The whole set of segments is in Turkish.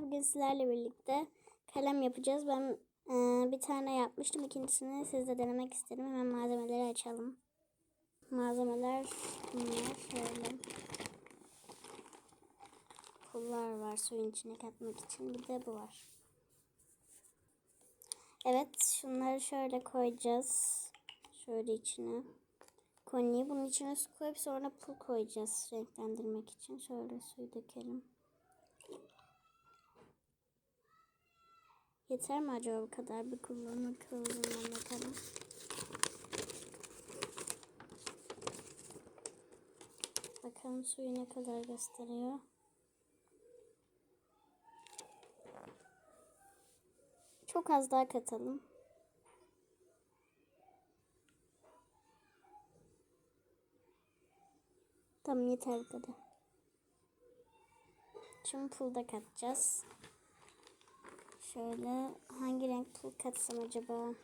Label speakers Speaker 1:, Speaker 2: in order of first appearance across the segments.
Speaker 1: Bugün sizlerle birlikte kalem yapacağız. Ben e, bir tane yapmıştım. İkincisini sizle denemek istedim. Hemen malzemeleri açalım. Malzemeler bunlar. Şöyle. Pullar var suyun içine katmak için. Bir de bu var. Evet şunları şöyle koyacağız. Şöyle içine. Koniyi bunun içine su koyup sonra pul koyacağız renklendirmek için. Şöyle suyu dökelim. Yeter mi acaba bu kadar bir kullanma kılavuzundan bakalım. Bakalım suyu ne kadar gösteriyor. Çok az daha katalım. Tamam yeter bu kadar. Şimdi pul da katacağız. Şöyle hangi renk pul katsam acaba?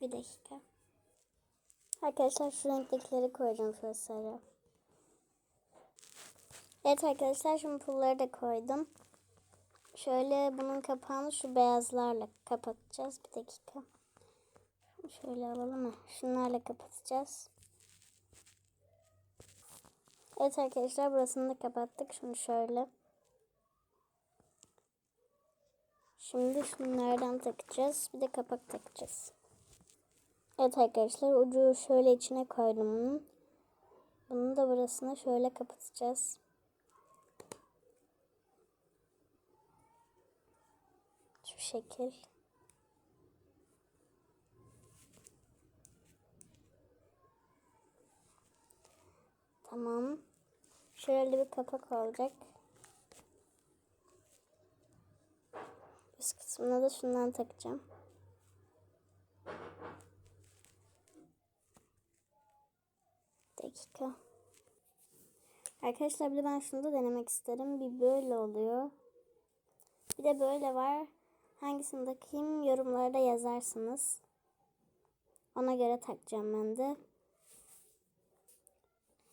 Speaker 1: Bir dakika. Arkadaşlar şu renktekileri koyacağım şöyle sarı. Evet arkadaşlar şimdi pulları da koydum. Şöyle bunun kapağını şu beyazlarla kapatacağız. Bir dakika. Şöyle alalım mı? Şunlarla kapatacağız. Evet arkadaşlar burasını da kapattık. Şunu şöyle. Şimdi şunlardan takacağız. Bir de kapak takacağız. Evet arkadaşlar ucu şöyle içine koydum bunun. Bunu da burasına şöyle kapatacağız. Şu şekil. Tamam. Şöyle bir kapak olacak. Üst kısmına da şundan takacağım. Dakika. Arkadaşlar bir de ben şunu da denemek isterim. Bir böyle oluyor. Bir de böyle var. Hangisini takayım yorumlarda yazarsınız. Ona göre takacağım ben de.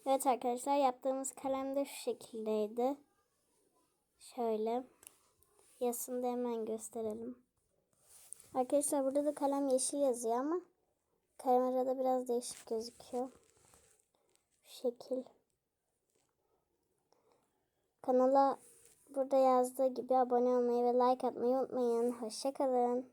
Speaker 1: Evet arkadaşlar yaptığımız kalem de şu şekildeydi. Şöyle. Yasını da hemen gösterelim. Arkadaşlar burada da kalem yeşil yazıyor ama kamerada biraz değişik gözüküyor. Şu şekil. Kanala burada yazdığı gibi abone olmayı ve like atmayı unutmayın. Hoşçakalın.